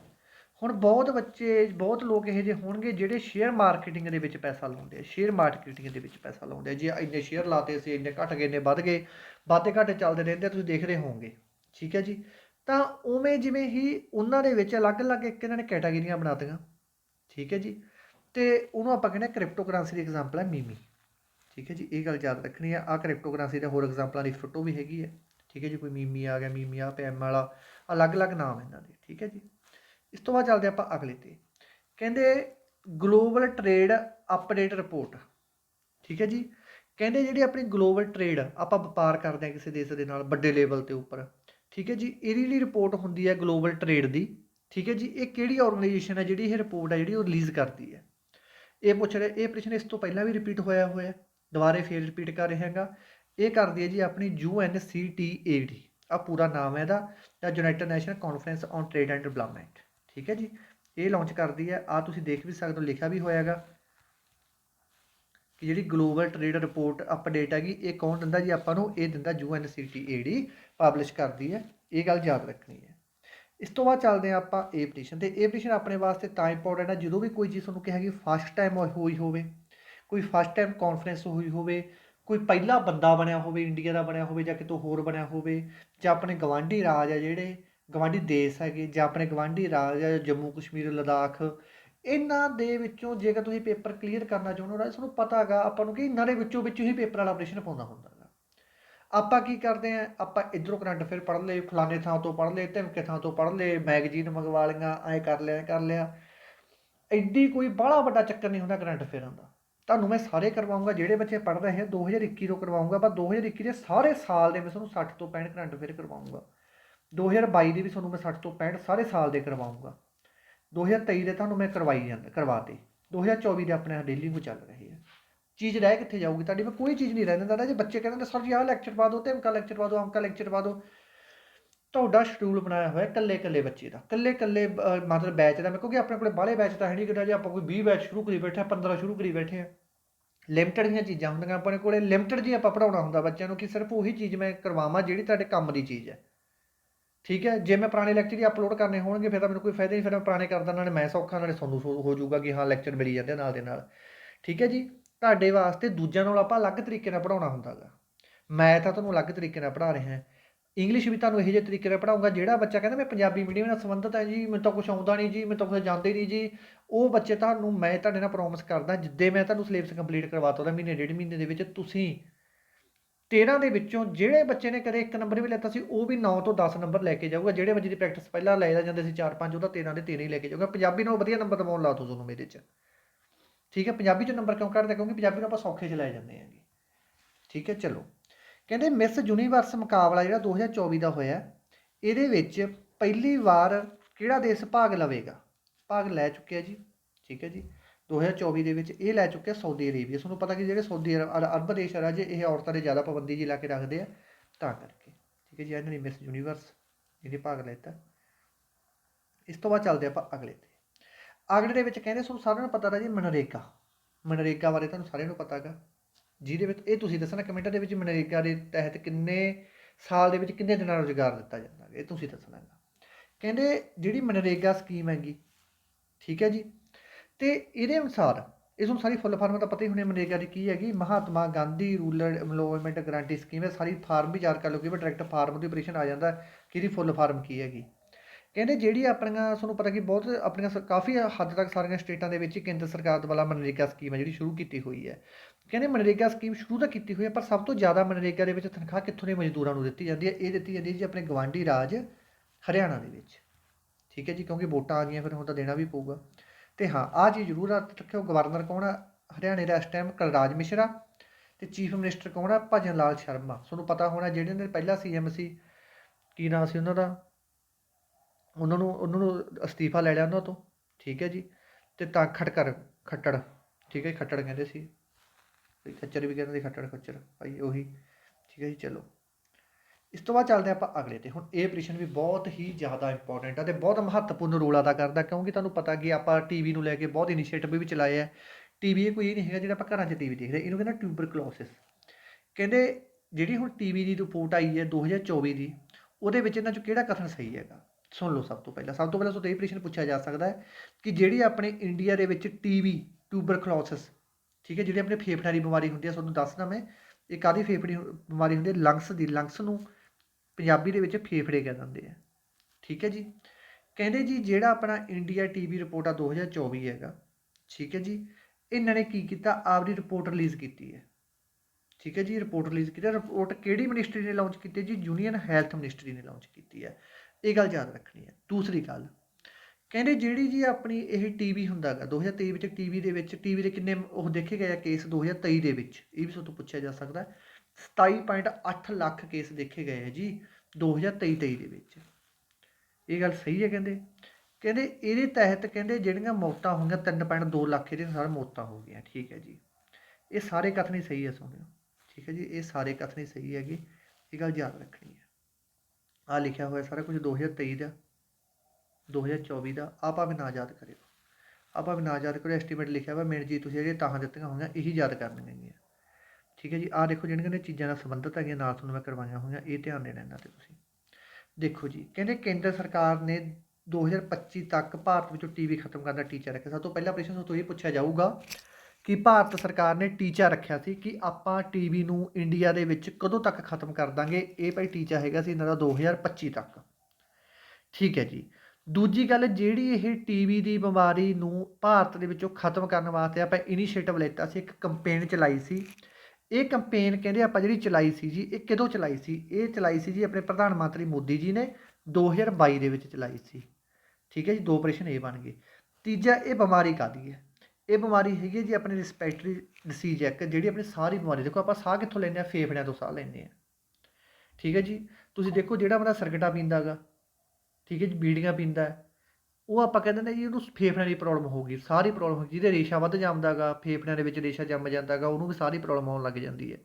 ਹੁਣ ਬਹੁਤ ਬੱਚੇ ਬਹੁਤ ਲੋਕ ਇਹੋ ਜਿਹੇ ਹੋਣਗੇ ਜਿਹੜੇ ਸ਼ੇਅਰ ਮਾਰਕੀਟਿੰਗ ਦੇ ਵਿੱਚ ਪੈਸਾ ਲਾਉਂਦੇ ਆ ਸ਼ੇਅਰ ਮਾਰਕੀਟਿੰਗ ਦੇ ਵਿੱਚ ਪੈਸਾ ਲਾਉਂਦੇ ਆ। ਜੇ ਇੰਨੇ ਸ਼ੇਅਰ ਲਾਤੇ ਸੀ ਇੰਨੇ ਘਟ ਗਏ ਇੰਨੇ ਵੱਧ ਗਏ ਵਾਧੇ ਘਾਟੇ ਚੱਲਦੇ ਰਹਿੰਦੇ ਆ, ਤੁਸੀਂ ਦੇਖ ਰਹੇ ਹੋਵੋਗੇ। ਠੀਕ ਹੈ ਜੀ? ਤਾਂ ਉਵੇਂ ਜਿਵੇਂ ਹੀ ਉਹਨਾਂ ਦੇ ਵਿੱਚ ਅਲੱਗ-ਅਲੱਗ ਇੱਕ ਇਹਨਾਂ ਨੇ ਕੈਟਾਗਰੀਆਂ ਬਣਾ ਬਣਾਤੀਆਂ। ਠੀਕ ਹੈ ਜੀ? ਤੇ ਉਹਨੂੰ ਆਪਾਂ ਕਹਿੰਦੇ ਕ੍ਰਿਪਟੋ ਕਰੰਸੀ ਦੀ ਐਗਜ਼ਾਮਪਲ ਹੈ ਮੀਮੀ। ਠੀਕ ਹੈ ਜੀ? ਇਹ ਗੱਲ ਯਾਦ ਰੱਖਣੀ ਹੈ। ਆ ਕ੍ਰਿਪਟੋਕਰੰਸੀ ਦੇ ਹੋਰ ਐਗਜ਼ਾਮਪਲਾਂ ਦੀ ਫੋਟੋ ਵੀ ਹੈਗੀ ਹੈ। ਠੀਕ ਹੈ ਜੀ? ਕੋਈ ਮੀਮੀ ਆ ਗਿਆ ਮੀਮੀ ਆ ਪੈਮ ਵਾਲਾ ਅਲੱਗ-ਅਲੱਗ ਨਾਮ ਇਹਨਾਂ ਦੇ। ਠੀਕ ਹੈ ਜੀ? ਇਸ ਤੋਂ ਬਾਅਦ ਚੱਲਦੇ ਆਪਾਂ ਅਗਲੇ ਤੇ। ਕਹਿੰਦੇ ਗਲੋਬਲ ਟ੍ਰੇਡ ਅਪਡੇਟ ਰਿਪੋਰਟ ਠੀਕ ਹੈ ਜੀ? ਕਹਿੰਦੇ ਜਿਹੜੀ ਆਪਣੀ ਗਲੋਬਲ ਟ੍ਰੇਡ ਆਪਾਂ ਵਪਾਰ ਕਰਦੇ ਹਾਂ ਕਿਸੇ ਦੇਸ਼ ਦੇ ਨਾਲ ਵੱਡੇ ਲੈਵਲ ਤੇ ਉੱਪਰ। ਠੀਕ ਹੈ ਜੀ? ਇਹਦੀ ਜਿਹੜੀ ਰਿਪੋਰਟ ਹੁੰਦੀ ਹੈ ਗਲੋਬਲ ਟ੍ਰੇਡ ਦੀ। ਠੀਕ ਹੈ ਜੀ? ਇਹ ਕਿਹੜੀ ਆਰਗੇਨਾਈਜੇਸ਼ਨ ਹੈ ਜਿਹੜੀ ਇਹ ਰਿਪੋਰਟ ਹੈ ਜਿਹੜੀ ਉਹ ਰਿਲੀਜ਼ ਕਰਦੀ ਹੈ? ਇਹ ਪੁੱਛ ਰਿਹਾ, ਇਹ ਪ੍ਰਸ਼ਨ ਇਸ ਤੋਂ ਪਹਿਲਾਂ ਵੀ ਰਿਪੀਟ ਹੋਇਆ ਹੋਇਆ ਦੁਬਾਰੇ ਫੇਰ ਰਿਪੀਟ ਕਰ ਰਿਹਾ ਹੈਗਾ। ਇਹ ਕਰਦੀ ਹੈ ਜੀ ਆਪਣੀ UNCTAD ਆ ਪੂਰਾ ਨਾਮ ਹੈ ਇਹਦਾ। ਦਾ united national conference on trade and development ਠੀਕ ਹੈ ਜੀ, ਇਹ ਲਾਂਚ ਕਰਦੀ ਹੈ। ਆ ਤੁਸੀਂ ਦੇਖ ਵੀ ਸਕਦੇ ਹੋ, ਲਿਖਿਆ ਵੀ ਹੋਇਆ ਹੈਗਾ ਕਿ ਜਿਹੜੀ ਗਲੋਬਲ ਟ੍ਰੇਡ ਰਿਪੋਰਟ ਅਪਡੇਟ ਹੈਗੀ, ਇਹ ਕੌਣ ਦਿੰਦਾ ਜੀ ਆਪਾਂ ਨੂੰ? ਇਹ ਦਿੰਦਾ UNCTAD ਪਬਲਿਸ਼ ਕਰਦੀ ਹੈ। ਇਹ ਗੱਲ ਯਾਦ ਰੱਖਣੀ ਹੈ। ਇਸ ਤੋਂ ਬਾਅਦ ਚੱਲਦੇ ਹਾਂ ਆਪਾਂ ਇਹ ਪਟੀਸ਼ਨ ਤੇ। ਇਹ ਪਟੀਸ਼ਨ ਆਪਣੇ ਵਾਸਤੇ ਤਾਂ ਇੰਪੋਰਟੈਂਟ ਹੈ, ਜਦੋਂ ਵੀ ਕੋਈ ਚੀਜ਼ ਤੁਹਾਨੂੰ ਕਿਹਾ ਕਿ ਫਸਟ ਟਾਈਮ ਹੋਈ ਹੋਵੇ, ਕੋਈ ਫਸਟ ਟਾਈਮ ਕਾਨਫਰੰਸ ਹੋਈ ਹੋਵੇ, ਕੋਈ ਪਹਿਲਾ ਬੰਦਾ ਬਣਿਆ ਹੋਵੇ ਇੰਡੀਆ ਦਾ ਬਣਿਆ ਹੋਵੇ ਜਾਂ ਕਿਤੋਂ ਹੋਰ ਬਣਿਆ ਹੋਵੇ, ਜਾਂ ਆਪਣੇ ਗਵਾਂਢੀ ਰਾਜ ਆ ਜਿਹੜੇ ਗਵਾਂਢੀ ਦੇਸ਼ ਹੈਗੇ ਜਾਂ ਆਪਣੇ ਗਵਾਂਢੀ ਰਾਜ ਆ, ਜੰਮੂ, ਕਸ਼ਮੀਰ, ਲਦਾਖ, ਇਹਨਾਂ ਦੇ ਵਿੱਚੋਂ ਜੇਕਰ ਤੁਸੀਂ ਪੇਪਰ ਕਲੀਅਰ ਕਰਨਾ ਚਾਹੁੰਦੇ ਹੋ ਤਾਂ ਤੁਹਾਨੂੰ ਪਤਾ ਹੈਗਾ ਆਪਾਂ ਨੂੰ ਕਿ ਇਹਨਾਂ ਦੇ ਵਿੱਚੋਂ ਵਿੱਚੋਂ ਹੀ ਪੇਪਰ ਵਾਲਾ ਆਪਰੇਸ਼ਨ ਪਾਉਂਦਾ ਹੁੰਦਾ ਹੈਗਾ। ਆਪਾਂ ਕੀ ਕਰਦੇ ਆ ਆਪਾਂ ਇਧਰੋਂ ਕਰੰਟ ਅਫੇਅਰ ਪੜ੍ਹ ਲਏ, ਫਲਾਣੇ ਥਾਂ ਤੋਂ ਪੜ੍ਹ ਲਏ, ਧਮਕੇ ਥਾਂ ਤੋਂ ਪੜ੍ਹ ਲਏ ਮੈਗਜ਼ੀਨ ਮੰਗਵਾ ਲਈਆਂ, ਐ ਕਰ ਲਿਆ, ਐਂ ਕਰ ਲਿਆ। ਐਡੀ ਕੋਈ ਬਾਹਲਾ ਵੱਡਾ ਚੱਕਰ ਨਹੀਂ ਹੁੰਦਾ ਕਰੰਟ ਅਫੇਅਰਾਂ ਦਾ। ਤੁਹਾਨੂੰ ਮੈਂ ਸਾਰੇ ਕਰਵਾਉਂਗਾ, ਜਿਹੜੇ ਬੱਚੇ ਪੜ੍ਹ ਰਹੇ ਆ 2021 ਤੋਂ ਕਰਵਾਉਂਗਾ, ਪਰ 2021 ਦੇ ਸਾਰੇ ਸਾਲ ਦੇ ਮੈਂ ਤੁਹਾਨੂੰ 60 ਤੋਂ 65 ਕਰੰਟ ਅਫੇਅਰ ਕਰਵਾਉਂਗਾ। 2022 ਦੇ ਵੀ ਤੁਹਾਨੂੰ ਮੈਂ 60 ਤੋਂ 65 ਸਾਰੇ ਸਾਲ ਦੇ ਕਰਵਾਉਂਗਾ। 2023 ਦੇ ਤੁਹਾਨੂੰ ਮੈਂ ਕਰਵਾਈ ਜਾਂਦਾ ਕਰਵਾਤੇ। 2024 ਦੇ ਆਪਣੇ ਡੇਲੀ ਨੂੰ ਚੱਲ ਰਹੀ ਹੈ ਚੀਜ਼ ਰਹਿ ਕਿੱਥੇ ਜਾਊਗੀ? ਤੁਹਾਡੀ ਮੈਂ ਕੋਈ ਚੀਜ਼ ਨਹੀਂ ਰਹਿ ਦਿੰਦਾ ਜੇ ਬੱਚੇ ਕਹਿੰਦੇ ਸਰ ਜੀ, ਆਹ ਲੈਕਚਰ ਪਾ ਦਿਓ ਤੇ ਅਮਕਾ ਲੈਕਚਰ ਪਾ ਦਿਓ ਅਮਕਾ ਲੈਕਚਰ ਪਾ ਦਿਓ। ਤੁਹਾਡਾ ਸ਼ਡਿਊਲ ਬਣਾਇਆ ਹੋਇਆ ਇਕੱਲੇ ਇਕੱਲੇ ਬੱਚੇ ਦਾ। ਇਕੱਲੇ ਇਕੱਲੇ ਮਤਲਬ ਬੈਚ ਦਾ। ਮੈਂ ਕਿਉਂਕਿ ਆਪਣੇ ਕੋਲੇ ਬਾਹਲੇ ਬੈਚ ਤਾਂ ਹੈ ਨਹੀਂ ਕਿਦਾਂ ਜੇ ਆਪਾਂ ਕੋਈ 20 ਬੈਚ ਸ਼ੁਰੂ ਕਰੀ ਬੈਠੇ ਆ 15 ਸ਼ੁਰੂ ਕਰੀ ਬੈਠੇ ਆ। ਲਿਮਟਿਡ ਦੀਆਂ ਚੀਜ਼ਾਂ ਹੁੰਦੀਆਂ, ਆਪਣੇ ਕੋਲੇ ਲਿਮਟਡ ਜੀ ਆਪਾਂ ਪੜਾਉਣਾ ਹੁੰਦਾ ਬੱਚਿਆਂ ਨੂੰ ਕਿ ਸਿਰਫ ਉਹੀ ਚੀਜ਼ ਮੈਂ ਕਰਵਾਵਾਂ ਜਿਹੜੀ ਤੁਹਾਡੇ ਕੰਮ ਦੀ ਚੀਜ਼ ਹੈ। ਠੀਕ ਹੈ, ਜੇ ਮੈਂ ਪੁਰਾਣੇ ਲੈਕਚਰ ਹੀ ਅਪਲੋਡ ਕਰਨੇ ਹੋਣਗੇ, ਫਿਰ ਤਾਂ ਮੈਨੂੰ ਕੋਈ ਫਾਇਦਾ ਨਹੀਂ, ਫਿਰ ਮੈਂ ਪੁਰਾਣੇ ਕਰਦਾ ਨਾਲੇ ਮੈਂ ਸੌਖਾ, ਨਾਲੇ ਤੁਹਾਨੂੰ ਸੌ- ਹੋ ਜਾਊਗਾ ਕਿ ਹਾਂ ਲੈਕਚਰ ਮਿਲੀ ਜਾਂਦੇ ਨਾਲ ਦੇ ਨਾਲ। ਠੀਕ ਹੈ ਜੀ, ਤੁਹਾਡੇ ਵਾਸਤੇ ਦੂਜਿਆਂ ਨਾਲ ਆਪਾਂ ਅਲੱਗ ਤਰੀਕੇ ਨਾਲ ਪੜਾਉਣਾ ਹੁੰਦਾਗਾ ਮੈਂ ਤਾਂ ਤੁਹਾਨੂੰ ਅਲੱਗ ਤਰੀਕੇ ਨਾਲ ਪੜ੍ਹਾ ਰਿਹਾ। ਹਾਂ ਇੰਗਲਿਸ਼ ਵੀ ਤੁਹਾਨੂੰ ਇਹੋ ਜਿਹੇ ਤਰੀਕੇ ਨਾਲ ਪੜਾਉਂਗਾ ਜਿਹੜਾ ਬੱਚਾ ਕਹਿੰਦਾ ਮੈਂ ਪੰਜਾਬੀ ਮੀਡੀਅਮ ਨਾਲ ਸੰਬੰਧਿਤ ਹੈ ਜੀ, ਮੈਨੂੰ ਤਾਂ ਕੁਝ ਆਉਂਦਾ ਨਹੀਂ ਜੀ, ਮੈਨੂੰ ਤਾਂ ਕੁਝ ਜਾਂਦੇ ਨਹੀਂ ਜੀ, ਉਹ ਬੱਚੇ ਤੁਹਾਨੂੰ ਮੈਂ ਤੁਹਾਡੇ ਨਾਲ ਪ੍ਰੋਮਿਸ ਕਰਦਾ, ਜਿੱਦੇ ਮੈਂ ਤੁਹਾਨੂੰ ਸਿਲੇਬਸ ਕੰਪਲੀਟ ਕਰਵਾਤਾ ਉਹਦਾ ਮਹੀਨੇ, ਡੇਢ ਮਹੀਨੇ ਦੇ ਵਿੱਚ ਤੁਸੀਂ 13 ਦੇ ਵਿੱਚੋਂ ਜਿਹੜੇ ਬੱਚੇ ਨੇ ਕਦੇ ਇੱਕ ਨੰਬਰ ਵੀ ਲੈਤਾ ਸੀ, ਉਹ ਵੀ 9 ਤੋਂ 10 ਨੰਬਰ ਲੈ ਕੇ ਜਾਊਗਾ। ਜਿਹੜੇ ਬੱਚੇ ਦੀ ਪ੍ਰੈਕਟਿਸ ਪਹਿਲਾਂ ਲੈ ਜਾਂਦੇ ਸੀ 4-5 ਉਹਦਾ 13 ਦੇ 13 ਹੀ ਲੈ ਕੇ ਜਾਊਗਾ। ਪੰਜਾਬੀ ਨੂੰ ਵਧੀਆ ਨੰਬਰ ਦਵਾਉਣ ਲਾ ਦੋ ਤੁਹਾਨੂੰ ਮੇਰੇ 'ਚ। ਠੀਕ ਹੈ, ਪੰਜਾਬੀ 'ਚ ਨੰਬਰ ਕਿਉਂ ਕੱਢਦੇ? ਕਿਉਂਕਿ ਪੰਜਾਬੀ ਨੂੰ ਆਪਾਂ ਸੌਖੇ 'ਚ ਲੈ ਜਾਂਦੇ ਆਂਗੇ ਠੀਕ ਹੈ, ਚਲੋ। ਕਹਿੰਦੇ ਮਿਸ ਯੂਨੀਵਰਸ ਮੁਕਾਬਲਾ ਜਿਹੜਾ 2024 ਦਾ ਹੋਇਆ, ਇਹਦੇ ਵਿੱਚ ਪਹਿਲੀ ਵਾਰ ਕਿਹੜਾ ਦੇਸ਼ ਭਾਗ ਲਵੇਗਾ? ਭਾਗ ਲੈ ਚੁੱਕਿਆ ਜੀ। ਠੀਕ ਹੈ ਜੀ। 2024 ਦੇ ਵਿੱਚ ਇਹ ਲੈ ਚੁੱਕਿਆ ਸਾਊਦੀ ਅਰੇਬੀਆ। ਤੁਹਾਨੂੰ ਪਤਾ ਕਿ ਜਿਹੜੇ ਸਾਊਦੀ ਅਰਬ ਅਰਬ ਦੇਸ਼ ਆ ਰਾਜੇ, ਇਹ ਔਰਤਾਂ ਦੇ ਜ਼ਿਆਦਾ ਪਾਬੰਦੀ ਜੀ ਲਾ ਕੇ ਰੱਖਦੇ ਆ, ਤਾਂ ਕਰਕੇ। ਠੀਕ ਹੈ ਜੀ, ਇਹਨਾਂ ਨੇ ਮਿਸ ਯੂਨੀਵਰਸ ਇਹਨੇ ਭਾਗ ਲੈਤਾ। ਇਸ ਤੋਂ ਬਾਅਦ ਚੱਲਦੇ ਆਪਾਂ ਅਗਲੇ ਤੇ। ਅਗਲੇ ਦੇ ਵਿੱਚ ਕਹਿੰਦੇ ਤੁਹਾਨੂੰ ਸਾਰਿਆਂ ਨੂੰ ਪਤਾ ਰਾ ਜੀ ਮਨਰੇਗਾ। ਮਨਰੇਗਾ ਬਾਰੇ ਤੁਹਾਨੂੰ ਸਾਰਿਆਂ ਨੂੰ ਪਤਾ ਹੈਗਾ ਜਿਹਦੇ ਵਿੱਚ, ਇਹ ਤੁਸੀਂ ਦੱਸਣਾ ਕਮੈਂਟਾਂ ਦੇ ਵਿੱਚ ਮਨਰੇਗਾ ਦੇ ਤਹਿਤ ਕਿੰਨੇ ਸਾਲ ਦੇ ਵਿੱਚ ਕਿੰਨੇ ਦਿਨਾਂ ਰੋਜ਼ਗਾਰ ਦਿੱਤਾ ਜਾਂਦਾ ਹੈ ਇਹ ਤੁਸੀਂ ਦੱਸਣਾ ਹੈਗਾ ਕਹਿੰਦੇ ਜਿਹੜੀ ਮਨਰੇਗਾ ਸਕੀਮ ਹੈਗੀ, ਠੀਕ ਹੈ ਜੀ ਤੇ ਇਹਦੇ ਅਨੁਸਾਰ ਇਸ ਨੂੰ ਸਾਰੀ ਫੁੱਲ ਫਾਰਮ ਤਾਂ ਪਤਾ ਹੀ ਹੋਣੀ ਮਨਰੇਗਾ ਦੀ ਕੀ ਹੈਗੀ, Mahatma Gandhi rural employment guarantee scheme ਹੈ, ਸਾਰੀ ਫਾਰਮ ਵੀ ਯਾਦ ਕਰ ਲਓ ਕਿ ਵੀ ਡਾਇਰੈਕਟ ਫਾਰਮ ਦੀ ਆਪਰੇਸ਼ਨ ਆ ਜਾਂਦਾ ਕਿ ਇਹਦੀ ਫੁੱਲ ਫਾਰਮ ਕੀ ਹੈਗੀ। ਕਹਿੰਦੇ ਜਿਹੜੀ ਆਪਣੀਆਂ, ਤੁਹਾਨੂੰ ਪਤਾ ਕਿ ਬਹੁਤ ਆਪਣੀਆਂ ਸ- ਕਾਫੀ ਹੱਦ ਤੱਕ ਸਾਰੀਆਂ ਸਟੇਟਾਂ ਦੇ ਵਿੱਚ ਹੀ ਕੇਂਦਰ ਸਰਕਾਰ ਦੁਆਰਾ ਮਨਰੇਗਾ ਸਕੀਮ ਹੈ, ਜਿਹੜੀ ਸ਼ੁਰੂ ਕੀਤੀ ਹੋਈ ਹੈ। ਕਹਿੰਦੇ ਮਨਰੇਗਾ ਸਕੀਮ ਸ਼ੁਰੂ ਤਾਂ ਕੀਤੀ ਹੋਈ ਹੈ, ਪਰ ਸਭ ਤੋਂ ਜ਼ਿਆਦਾ ਮਨਰੇਗਾ ਦੇ ਵਿੱਚ ਤਨਖਾਹ ਕਿੱਥੋਂ ਦੇ ਮਜ਼ਦੂਰਾਂ ਨੂੰ ਦਿੱਤੀ ਜਾਂਦੀ ਹੈ? ਇਹ ਦਿੱਤੀ ਜਾਂਦੀ ਹੈ ਜੀ ਆਪਣੇ ਗਵਾਂਢੀ ਰਾਜ ਹਰਿਆਣਾ ਦੇ ਵਿੱਚ। ਠੀਕ ਹੈ ਜੀ, ਕਿਉਂਕਿ ਵੋਟਾਂ ਆ ਗਈਆਂ, ਫਿਰ ਹੁਣ ਤਾਂ ਦੇਣਾ ਵੀ ਪਊਗਾ। ਤੇ ਹਾਂ ਆਹ ਚੀਜ਼ ਜ਼ਰੂਰ ਯਾਦ ਰੱਖਿਓ। ਗਵਰਨਰ ਕੌਣ ਆ? ਹਰਿਆਣੇ ਦਾ ਇਸ ਟਾਈਮ ਕਲਰਾਜ ਮਿਸ਼ਰਾ ਤੇ ਚੀਫ ਮਿਨਿਸਟਰ ਕੌਣ ਆ? ਭਜਨ ਲਾਲ ਸ਼ਰਮਾ। ਤੁਹਾਨੂੰ ਪਤਾ ਹੋਣਾ ਜਿਹੜੇ ਨੇ ਪਹਿਲਾ ਸੀਐਮ ਸੀ। ਕੀ ਨਾਮ ਸੀ ਉਹਨਾਂ ਦਾ? ਉਹਨਾਂ ਨੂੰ ਉਹਨਾਂ ਨੂੰ ਅਸਤੀਫਾ ਲੈ ਲਿਆ ਉਹਨਾਂ ਤੋਂ। ਠੀਕ ਹੈ ਜੀ। ਤੇ ਤਾਂ ਖਟਕਰ ਖੱਟੜ। ਠੀਕ ਹੈ ਜੀ, ਖੱਟੜ ਕਹਿੰਦੇ ਸੀ। ਖੱਚਰ ਵੀ ਕਹਿੰਦੇ ਸੀ ਖੱਟੜ ਖੱਚਰ। ਭਾਈ ਉਹੀ। ਠੀਕ ਹੈ ਜੀ ਚਲੋ। ਇਸ ਤੋਂ ਬਾਅਦ ਚੱਲਦੇ ਆਪਾਂ ਅਗਲੇ ਤੇ। ਹੁਣ ਇਹ ਪ੍ਰਸ਼ਨ ਵੀ ਬਹੁਤ ਹੀ ਜ਼ਿਆਦਾ ਇੰਪੋਰਟੈਂਟ ਆ ਤੇ ਬਹੁਤ ਮਹੱਤਵਪੂਰਨ ਰੋਲ ਅਦਾ ਕਰਦਾ ਕਿਉਂਕਿ ਤੁਹਾਨੂੰ ਪਤਾ ਕਿ ਆਪਾਂ ਟੀਵੀ ਨੂੰ ਲੈ ਕੇ ਬਹੁਤ ਇਨੀਸ਼ੀਏਟਿਵ ਵੀ ਚਲਾਏ ਆ। ਟੀਵੀ ਇਹ ਕੋਈ ਇਹ ਨਹੀਂ ਹੈਗਾ ਜਿਹੜਾ ਆਪਾਂ ਘਰਾਂ 'ਚ ਟੀਵੀ ਦੇਖਦੇ। ਇਹਨੂੰ ਕਹਿੰਦਾ ਟਿਊਬਰਕਲੋਸਿਸ ਕਹਿੰਦੇ ਜਿਹੜੀ ਹੁਣ ਟੀਵੀ ਦੀ ਰਿਪੋਰਟ ਆਈ ਹੈ 2024 ਦੀ, ਉਹਦੇ ਵਿੱਚ ਇਹਨਾਂ 'ਚੋਂ ਕਿਹੜਾ ਕਥਨ ਸਹੀ ਹੈਗਾ? ਸੁਣ ਲਓ ਸਭ ਤੋਂ ਪਹਿਲਾਂ। ਸਭ ਤੋਂ ਪਹਿਲਾਂ ਤੁਹਾਨੂੰ ਇਹ ਪ੍ਰਸ਼ਨ ਪੁੱਛਿਆ ਜਾ ਸਕਦਾ ਹੈ ਕਿ ਜਿਹੜੀ ਆਪਣੇ ਇੰਡੀਆ ਦੇ ਵਿੱਚ ਟੀਵੀ ਟਿਊਬਰਕਲੋਸਿਸ ਠੀਕ ਹੈ, ਜਿਹੜੀ ਆਪਣੇ ਫੇਫੜਿਆਂ ਦੀ ਬਿਮਾਰੀ ਹੁੰਦੀ ਹੈ ਤੁਹਾਨੂੰ ਦੱਸਦਾ ਮੈਂ, ਇਹ ਕਾਦੀ ਫੇਫੜੀ ਬਿਮਾਰੀ ਹੁੰਦੀ ਹੈ? ਲੰਗਸ ਦੀ, ਲੰਗਸ ਨੂੰ ਪੰਜਾਬੀ ਦੇ ਵਿੱਚ ਫੇਫੜੇ ਕਹਿ ਦਿੰਦੇ ਆ। ਠੀਕ ਹੈ ਜੀ? ਕਹਿੰਦੇ ਜੀ, ਜਿਹੜਾ ਆਪਣਾ ਇੰਡੀਆ ਟੀਵੀ ਰਿਪੋਰਟ ਆ 2024 ਹੈਗਾ। ਠੀਕ ਹੈ ਜੀ? ਇਹਨਾਂ ਨੇ ਕੀ ਕੀਤਾ? ਆਪਦੀ ਰਿਪੋਰਟ ਰਿਲੀਜ਼ ਕੀਤੀ ਹੈ। ਠੀਕ ਹੈ ਜੀ? ਰਿਪੋਰਟ ਰਿਲੀਜ਼ ਕੀਤੀ ਰਿਪੋਰਟ ਕਿਹੜੀ ਮਿਨਿਸਟਰੀ ਨੇ ਲਾਂਚ ਕੀਤੀ ਜੀ? ਯੂਨੀਅਨ ਹੈਲਥ ਮਿਨਿਸਟਰੀ ਨੇ ਲਾਂਚ ਕੀਤੀ ਹੈ। ਇਹ ਗੱਲ ਯਾਦ ਰੱਖਣੀ ਹੈ। ਦੂਸਰੀ ਗੱਲ, ਕਹਿੰਦੇ ਜਿਹੜੀ ਜੀ ਆਪਣੀ ਇਹ ਟੀਵੀ ਹੁੰਦਾਗਾ 2023 ਵਿੱਚ ਟੀਵੀ ਦੇ ਵਿੱਚ, ਟੀਵੀ ਦੇ ਕਿੰਨੇ ਉਹ ਦੇਖੇ ਗਏ ਆ ਕੇਸ 2023 ਦੇ ਵਿੱਚ। ਇਹ ਵੀ ਤੁਹਾਨੂੰ ਪੁੱਛਿਆ ਜਾ ਸਕਦਾ 27.8 ਲੱਖ ਕੇਸ ਦੇਖੇ ਗਏ ਹੈ ਜੀ 2023 23 ਦੇ ਵਿੱਚ। ਇਹ ਗੱਲ ਸਹੀ ਹੈ ਕਹਿੰਦੇ? ਕਹਿੰਦੇ ਇਹਦੇ ਤਹਿਤ ਕਹਿੰਦੇ ਜਿਹੜੀਆਂ ਮੌਤਾਂ ਹੋਈਆਂ 3.2 ਲੱਖ ਇਹਦੇ ਨਾਲ ਮੌਤਾਂ ਹੋ ਗਈਆਂ, ਠੀਕ ਹੈ ਜੀ। ਇਹ ਸਾਰੇ ਕਥਨੀ ਸਹੀ ਹੈ ਸੁਣਿਓ, ਠੀਕ ਹੈ ਜੀ, ਇਹ ਸਾਰੇ ਕਥਨੀ ਸਹੀ ਹੈਗੇ, ਇਹ ਗੱਲ ਯਾਦ ਰੱਖਣੀ ਹੈ। ਆ ਲਿਖਿਆ ਹੋਇਆ ਸਾਰਾ ਕੁਝ 2023 ਦਾ 2024 ਦਾ, ਆਪਾਂ ਵੀ ਨਾ ਯਾਦ ਕਰਿਓ। ਆਪਾਂ ਵੀ ਨਾ ਯਾਦ ਕਰਿਓ ਐਸਟੀਮੇਟ ਲਿਖਿਆ ਹੋਇਆ, ਮੇਨ ਜੀ ਤੁਸੀਂ ਜਿਹੜੀਆਂ ਤਾਹਾਂ ਦਿੱਤੀਆਂ ਹੋਈਆਂ, ਇਹੀ ਯਾਦ ਕਰਨੀਆਂ ਹੈਗੀਆਂ। ਠੀਕ ਹੈ ਜੀ, ਆਹ ਦੇਖੋ ਜਿਹੜੀਆਂ ਨੇ ਚੀਜ਼ਾਂ ਨਾਲ ਸੰਬੰਧਿਤ ਹੈਗੀਆਂ, ਨਾਲ ਤੁਹਾਨੂੰ ਮੈਂ ਕਰਵਾਈਆਂ ਹੋਈਆਂ, ਇਹ ਧਿਆਨ ਦੇਣਾ ਇਹਨਾਂ ਤੇ ਤੁਸੀਂ। ਦੇਖੋ ਜੀ, ਕਹਿੰਦੇ ਕੇਂਦਰ ਸਰਕਾਰ ਨੇ 2025 ਤੱਕ ਭਾਰਤ ਵਿੱਚੋਂ ਟੀਵੀ ਖਤਮ ਕਰਨ ਦਾ ਟੀਚਾ ਰੱਖਿਆ। ਸਭ ਤੋਂ ਪਹਿਲਾ ਪ੍ਰਸ਼ਨ ਤੋਂ ਇਹ ਪੁੱਛਿਆ ਜਾਊਗਾ ਕਿ ਭਾਰਤ ਸਰਕਾਰ ਨੇ ਟੀਚਾ ਰੱਖਿਆ ਸੀ ਕਿ ਆਪਾਂ ਟੀਵੀ ਨੂੰ ਇੰਡੀਆ ਦੇ ਵਿੱਚ ਕਦੋਂ ਤੱਕ ਖਤਮ ਕਰ ਦਾਂਗੇ? ਇਹ ਭਾਈ ਟੀਚਾ ਹੈਗਾ ਸੀ ਇਹਨਾਂ ਦਾ 2025 ਤੱਕ। ਠੀਕ ਹੈ ਜੀ, ਦੂਜੀ ਗੱਲ ਜਿਹੜੀ ਇਹ ਟੀਵੀ ਦੀ ਬਿਮਾਰੀ ਨੂੰ ਭਾਰਤ ਦੇ ਵਿੱਚੋਂ ਖਤਮ ਕਰਨ ਵਾਸਤੇ ਆਪਾਂ ਇਨੀਸ਼ੀਏਟਿਵ ਲੈਤਾ ਸੀ, ਇੱਕ ਕੰਪੇਨ ਚਲਾਈ ਸੀ। ਇਹ ਕੰਪੇਨ ਕਹਿੰਦੇ ਆਪਾਂ ਜਿਹੜੀ ਚਲਾਈ ਸੀ ਜੀ ਇਹ ਕਦੋਂ ਚਲਾਈ ਸੀ? ਇਹ ਚਲਾਈ ਸੀ ਜੀ ਆਪਣੇ ਪ੍ਰਧਾਨ ਮੰਤਰੀ ਮੋਦੀ ਜੀ ਨੇ 2022 ਦੇ ਵਿੱਚ ਚਲਾਈ ਸੀ। ਠੀਕ ਹੈ ਜੀ ਦੋ ਆਪਰੇਸ਼ਨ ਇਹ ਬਣ ਗਏ। ਤੀਜਾ ਇਹ ਬਿਮਾਰੀ ਕਾਦੀ ਹੈ? ਇਹ ਬਿਮਾਰੀ ਹੈਗੀ ਹੈ ਜੀ ਆਪਣੀ ਰਿਸਪੈਕਟਰੀ ਡਿਸੀਜ ਹੈ ਜਿਹੜੀ ਆਪਣੀ ਸਾਰੀ ਬਿਮਾਰੀ ਦੇਖੋ ਆਪਾਂ ਸਾਹ ਕਿੱਥੋਂ ਲੈਂਦੇ ਆ ਫੇਫੜਿਆਂ ਤੋਂ ਸਾਹ ਲੈਂਦੇ ਆ ਠੀਕ ਹੈ ਜੀ ਤੁਸੀਂ ਦੇਖੋ ਜਿਹੜਾ ਬੰਦਾ ਸਰਗਟਾ ਪੀਂਦਾਗਾ ਠੀਕ ਹੈ ਜੀ ਬੀੜੀਆਂ ਪੀਂਦਾ ਹੈ, ਉਹ ਆਪਾਂ ਕਹਿੰਦੇ ਨੇ ਜੀ ਉਹਨੂੰ ਫੇਫੜਿਆਂ ਦੀ ਪ੍ਰੋਬਲਮ ਹੋਊਗੀ ਸਾਰੀ ਪ੍ਰੋਬਲਮ ਹੋ ਜਿਹਦੇ ਰੇਸ਼ਾ ਵੱਧ ਜਾਂਦਾਗਾ, ਫੇਫੜਿਆਂ ਦੇ ਵਿੱਚ ਰੇਸ਼ਾ ਜੰਮ ਜਾਂਦਾਗਾ, ਉਹਨੂੰ ਵੀ ਸਾਰੀ ਪ੍ਰੋਬਲਮ ਆਉਣ ਲੱਗ ਜਾਂਦੀ ਹੈ।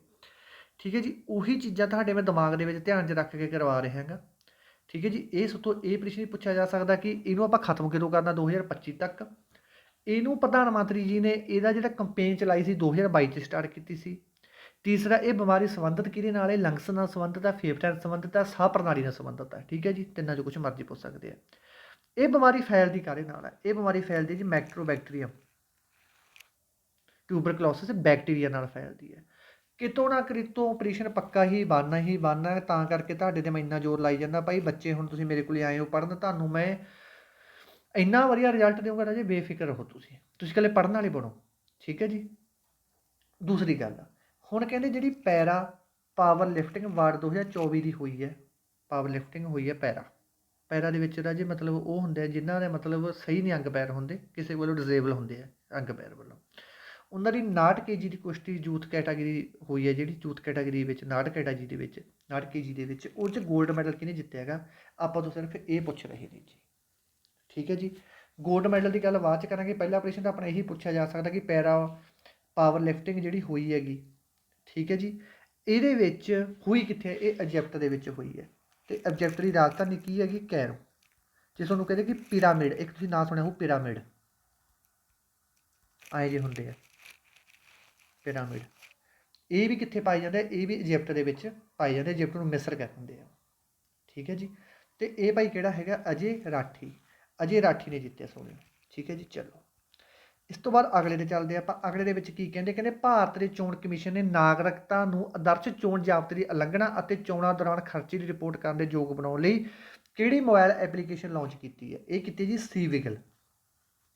ਠੀਕ ਹੈ ਜੀ, ਉਹੀ ਚੀਜ਼ਾਂ ਤੁਹਾਡੇ ਮੈਂ ਦਿਮਾਗ ਦੇ ਵਿੱਚ ਧਿਆਨ 'ਚ ਰੱਖ ਕੇ ਕਰਵਾ ਰਿਹਾ ਹਾਂਗਾ ਠੀਕ ਹੈ ਜੀ, ਇਹ ਸਭ ਤੋਂ ਇਹ ਪ੍ਰਸ਼ਨ ਪੁੱਛਿਆ ਜਾ ਸਕਦਾ ਕਿ ਇਹਨੂੰ ਆਪਾਂ ਖਤਮ ਕਿਦੋਂ ਕਰਨਾ 2025 ਤੱਕ? ਇਹਨੂੰ ਪ੍ਰਧਾਨ ਮੰਤਰੀ ਜੀ ਨੇ ਇਹਦਾ ਜਿਹੜਾ ਕੰਪੇਨ ਚਲਾਈ ਸੀ 2022 ਚ ਸਟਾਰਟ ਕੀਤੀ ਸੀ। ਤੀਸਰਾ, ਇਹ ਬਿਮਾਰੀ ਸੰਬੰਧਿਤ ਕਿਹਦੇ ਨਾਲ ਹੈ? ਲੰਗਸ ਨਾਲ ਸੰਬੰਧਿਤ ਹੈ, ਫੇਫੜਿਆਂ ਨਾਲ ਸੰਬੰਧਿਤ ਹੈ, ਸਾਹ ਪ੍ਰਣਾਲੀ ਨਾਲ ਸੰਬੰਧਿਤ ਹੈ। ਠੀਕ ਹੈ ਜੀ, ਤਿੰਨਾਂ ਚੋਂ ਕੁਝ ਮਰਜ਼ੀ ਪੁੱਛ ਸਕਦੇ ਆ। ਇਹ ਬਿਮਾਰੀ ਫੈਲਦੀ ਕਾਹਦੇ ਨਾਲ ਹੈ? ਇਹ ਬਿਮਾਰੀ ਫੈਲਦੀ ਜੀ ਮੈਕਟਰੋਬੈਕਟੀਰੀਅਮ ਟਿਊਬਰਕਲੋਸਿਸ ਬੈਕਟੀਰੀਆ ਨਾਲ ਫੈਲਦੀ ਹੈ। ਕਿਤੋਂ ਨਾ ਕਿਤੋਂ ਆਪਰੇਸ਼ਨ ਪੱਕਾ ਹੀ ਬਣਨਾ ਹੀ ਬਣਨਾ ਹੈ, ਤਾਂ ਕਰਕੇ ਤੁਹਾਡੇ ਤੇ ਮੈਂ ਇੰਨਾ ਜ਼ੋਰ ਲਾਈ ਜਾਂਦਾ। ਭਾਈ ਬੱਚੇ ਹੁਣ ਤੁਸੀਂ ਮੇਰੇ ਕੋਲੇ ਆਏ ਹੋ ਪੜਨ ਤੁਹਾਨੂੰ ਮੈਂ ਇੰਨਾ ਵਧੀਆ ਰਿਜ਼ਲਟ ਦੇਵਾਂਗਾ ਰਾਜੇ ਬੇਫਿਕਰ ਰਹੋ ਤੁਸੀਂ। ਤੁਸੀਂ ਇਕੱਲੇ ਪੜਨ ਵਾਲੇ ਬਣੋ, ਠੀਕ ਹੈ ਜੀ? ਦੂਸਰੀ ਗੱਲ, ਹੁਣ ਕਹਿੰਦੇ ਜਿਹੜੀ ਪੈਰਾ ਪਾਵਰ ਲਿਫਟਿੰਗ ਵਾਰਡ 2024 ਦੀ ਹੋਈ ਹੈ ਪਾਵਰ ਲਿਫਟਿੰਗ ਹੋਈ ਹੈ ਪੈਰਾ। ਪੈਰਾਂ ਦੇ ਵਿੱਚ ਰਾਜੇ ਮਤਲਬ ਉਹ ਹੁੰਦੇ ਆ, ਜਿਨ੍ਹਾਂ ਦੇ ਮਤਲਬ ਸਹੀ ਨਹੀਂ ਅੰਗ ਪੈਰ ਹੁੰਦੇ, ਕਿਸੇ ਵੱਲੋਂ ਡਿਸੇਬਲ ਹੁੰਦੇ ਆ ਅੰਗ ਪੈਰ ਵੱਲੋਂ। ਉਹਨਾਂ ਦੀ 69 ਕੇਜੀ ਦੀ ਕੁਸ਼ਤੀ ਯੂਥ ਕੈਟਾਗਰੀ ਹੋਈ ਹੈ ਜਿਹੜੀ, ਯੂਥ ਕੈਟਾਗਰੀ ਵਿੱਚ 69 ਕੈਟਾਗਰੀ ਦੇ ਵਿੱਚ 69 ਕੇਜੀ ਦੇ ਵਿੱਚ, ਉਹ 'ਚ 골ਡ ਮੈਡਲ ਕਿਹਨੇ ਜਿੱਤਿਆ ਹੈਗਾ? ਆਪਾਂ ਤੋਂ ਸਿਰਫ ਇਹ ਪੁੱਛ ਰਹੇ ਨੇ ਜੀ। ਠੀਕ ਹੈ ਜੀ? 골ਡ ਮੈਡਲ ਦੀ ਗੱਲ ਬਾਅਦ ਚ ਕਰਾਂਗੇ। ਪਹਿਲਾ ਆਪਰੇਸ਼ਨ ਤਾਂ ਆਪਣਾ ਇਹੀ ਪੁੱਛਿਆ ਜਾ ਸਕਦਾ ਕਿ ਪੈਰਾ ਪਾਵਰ ਲਿਫਟਿੰਗ ਜਿਹੜੀ ਹੋਈ ਹੈਗੀ। ਠੀਕ ਹੈ ਜੀ? ਇਹਦੇ ਵਿੱਚ ਹੋਈ ਕਿੱਥੇ? ਇਹ ਇਜਿਪਟ ਦੇ ਵਿੱਚ ਹੋਈ ਹੈ। ਤੇ ਇਜਿਪਟ ਦੀ ਰਾਜਧਾਨੀ ਕੀ ਹੈਗੀ? ਕੈਰੋ ਜੇ ਤੁਹਾਨੂੰ ਕਹਿੰਦੇ ਕਿ ਪਿਰਾਮਿਡ, ਇੱਕ ਤੁਸੀਂ ਨਾਂ ਸੁਣਿਆ ਹੋ ਪਿਰਾਮਿਡ। ਆਏ ਜੇ ਹੁੰਦੇ ਆ। ਪਿਰਾਮਿਡ। ਇਹ ਵੀ ਕਿੱਥੇ ਪਾਏ ਜਾਂਦੇ ਇਹ ਵੀ ਇਜਿਪਟ ਦੇ ਵਿੱਚ ਪਾਏ ਜਾਂਦੇ ਆ। ਇਜਿਪਟ ਨੂੰ ਮਿਸਰ ਕਹਿ ਦਿੰਦੇ ਆ। ਠੀਕ ਹੈ ਜੀ? ਤੇ ਇਹ ਭਾਈ ਕਿਹੜਾ ਹੈਗਾ? ਅਜੇ ਰਾਠੀ। ਅਜੇ ਰਾਠੀ ਨੇ ਜਿੱਤਿਆ ਸੋਨੇ ਠੀਕ ਹੈ ਜੀ? ਚਲੋ। ਇਸ ਤੋਂ ਬਾਅਦ ਅਗਲੇ ਦੇ ਚੱਲਦੇ ਆਪਾਂ। ਅਗਲੇ ਦੇ ਵਿੱਚ ਕੀ ਕਹਿੰਦੇ? ਕਹਿੰਦੇ ਭਾਰਤ ਦੇ ਚੋਣ ਕਮਿਸ਼ਨ ਨੇ ਨਾਗਰਿਕਤਾ ਨੂੰ ਆਦਰਸ਼ ਚੋਣ ਜ਼ਾਬਤੇ ਦੀ ਉਲੰਘਣਾ ਅਤੇ ਚੋਣਾਂ ਦੌਰਾਨ ਖਰਚੇ ਦੀ ਰਿਪੋਰਟ ਕਰਨ ਦੇ ਯੋਗ ਬਣਾਉਣ ਲਈ ਕਿਹੜੀ ਮੋਬਾਈਲ ਐਪਲੀਕੇਸ਼ਨ ਲਾਂਚ ਕੀਤੀ ਹੈ? ਇਹ ਕੀਤੀ ਜੀ ਸੀ ਵਿਗਲ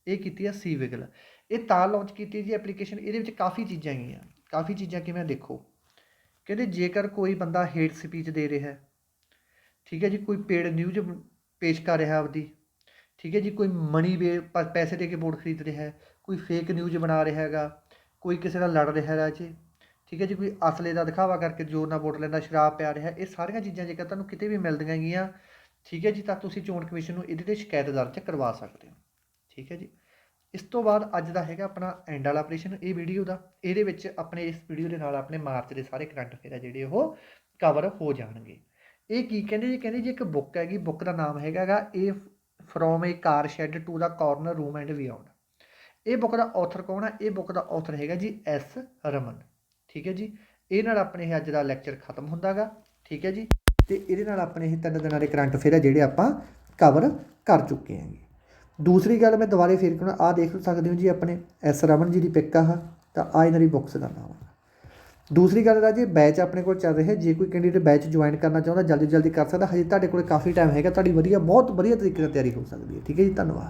ਇਹ ਕੀਤੀ ਹੈ ਸੀ ਵਿਗਲ ਇਹ ਤਾਂ ਲਾਂਚ ਕੀਤੀ ਜੀ ਐਪਲੀਕੇਸ਼ਨ ਇਹਦੇ ਵਿੱਚ ਕਾਫੀ ਚੀਜ਼ਾਂ ਹੈਗੀਆਂ। ਕਾਫੀ ਚੀਜ਼ਾਂ ਕਿਵੇਂ ਦੇਖੋ? ਕਹਿੰਦੇ ਜੇਕਰ ਕੋਈ ਬੰਦਾ ਹੇਟ ਸਪੀਚ ਦੇ ਰਿਹਾ ਹੈ, ਠੀਕ ਹੈ ਜੀ, ਕੋਈ ਪੇਡ ਨਿਊਜ਼ ਪੇਸ਼ ਕਰ ਰਿਹਾ ਆਪਦੀ, ਠੀਕ ਹੈ ਜੀ, ਕੋਈ ਮਨੀ ਵੇ ਪੈਸੇ ਦੇ ਕੇ ਵੋਟ ਖਰੀਦ ਰਿਹਾ ਹੈ ਕੋਈ ਫੇਕ ਨਿਊਜ਼ ਬਣਾ ਰਿਹਾ ਹੈਗਾ, ਕੋਈ ਕਿਸੇ ਨਾਲ ਲੜ ਰਿਹਾ ਹੈਗਾ ਜੀ, ਠੀਕ ਹੈ ਜੀ, ਕੋਈ ਅਸਲੇ ਦਾ ਦਿਖਾਵਾ ਕਰਕੇ ਜ਼ੋਰ ਨਾਲ ਵੋਟ ਲੈਂਦਾ ਸ਼ਰਾਬ ਪਿਆ ਰਿਹਾ, ਇਹ ਸਾਰੀਆਂ ਚੀਜ਼ਾਂ ਜੇਕਰ ਤੁਹਾਨੂੰ ਕਿਤੇ ਵੀ ਮਿਲਦੀਆਂ ਹੈਗੀਆਂ ਠੀਕ ਹੈ ਜੀ, ਤਾਂ ਤੁਸੀਂ ਚੋਣ ਕਮਿਸ਼ਨ ਨੂੰ ਇਹਦੇ ਤੇ ਸ਼ਿਕਾਇਤ ਦਰਜ ਕਰਵਾ ਸਕਦੇ ਹੋ, ਠੀਕ ਹੈ ਜੀ। ਇਸ ਤੋਂ ਬਾਅਦ ਅੱਜ ਦਾ ਹੈਗਾ ਆਪਣਾ ਐਂਡ ਵਾਲਾ ਆਪਰੇਸ਼ਨ ਇਹ ਵੀਡੀਓ ਦਾ, ਇਹਦੇ ਵਿੱਚ ਆਪਣੇ ਇਸ ਵੀਡੀਓ ਦੇ ਨਾਲ ਆਪਣੇ ਮਾਰਚ ਦੇ ਸਾਰੇ ਕਰੰਟ ਅਫੇਅਰ ਆ ਜਿਹੜੇ ਉਹ ਕਵਰ ਹੋ ਜਾਣਗੇ। ਇਹ ਕੀ ਕਹਿੰਦੇ ਜੀ ਕਹਿੰਦੇ ਜੀ, ਇੱਕ ਬੁੱਕ ਹੈਗੀ ਬੁੱਕ ਦਾ ਨਾਮ ਹੈਗਾਗਾ ਇਹ from a car shed to the corner room and beyond ਇਹ ਬੁੱਕ ਦਾ ਆਥਰ ਕੌਣ ਹੈ? ਇਹ ਬੁੱਕ ਦਾ ਆਥਰ ਹੈਗਾ ਜੀ ਐਸ ਰਮਨ। ਠੀਕ ਹੈ ਜੀ? ਇਹ ਨਾਲ ਆਪਣੇ ਇਹ ਅੱਜ ਦਾ ਲੈਕਚਰ ਖਤਮ ਹੁੰਦਾਗਾ। ਠੀਕ ਹੈ ਜੀ? ਤੇ ਇਹਦੇ ਨਾਲ ਆਪਣੇ ਇਹ ਤਿੰਨ ਦਿਨਾਂ ਦੇ ਕਰੰਟ ਅਫੇਅਰ ਆ ਜਿਹੜੇ ਆਪਾਂ ਕਵਰ ਕਰ ਚੁੱਕੇ ਹਾਂਗੇ। ਦੂਸਰੀ ਗੱਲ ਮੈਂ ਦੁਬਾਰੇ ਫੇਰ ਕਰਾਂ ਆ ਦੇਖ ਸਕਦੇ ਹੋ ਜੀ ਆਪਣੇ ਐਸ ਰਮਨ ਜੀ ਦੀ ਪਿਕ ਆ ਤਾਂ ਆ ਇਹਨਾਂ ਦੀ ਬੁੱਕਸ ਦਾ ਨਾਮ ਆ। ਦੂਸਰੀ ਗੱਲ ਰਾਜੇ ਬੈਚ ਆਪਣੇ ਕੋਲ ਚੱਲ ਰਿਹਾ ਜੇ ਕੋਈ ਕੈਂਡੀਡੇਟ ਬੈਚ ਜੁਆਇਨ ਕਰਨਾ ਚਾਹੁੰਦਾ, ਜਲਦੀ ਜਲਦੀ ਕਰ ਸਕਦਾ। ਹਜੇ ਤੁਹਾਡੇ ਕੋਲ ਕਾਫੀ ਟਾਈਮ ਹੈਗਾ। ਤੁਹਾਡੀ ਵਧੀਆ, ਬਹੁਤ ਵਧੀਆ ਤਰੀਕੇ ਨਾਲ ਤਿਆਰੀ ਹੋ ਸਕਦੀ ਹੈ। ਠੀਕ ਹੈ ਜੀ? ਧੰਨਵਾਦ।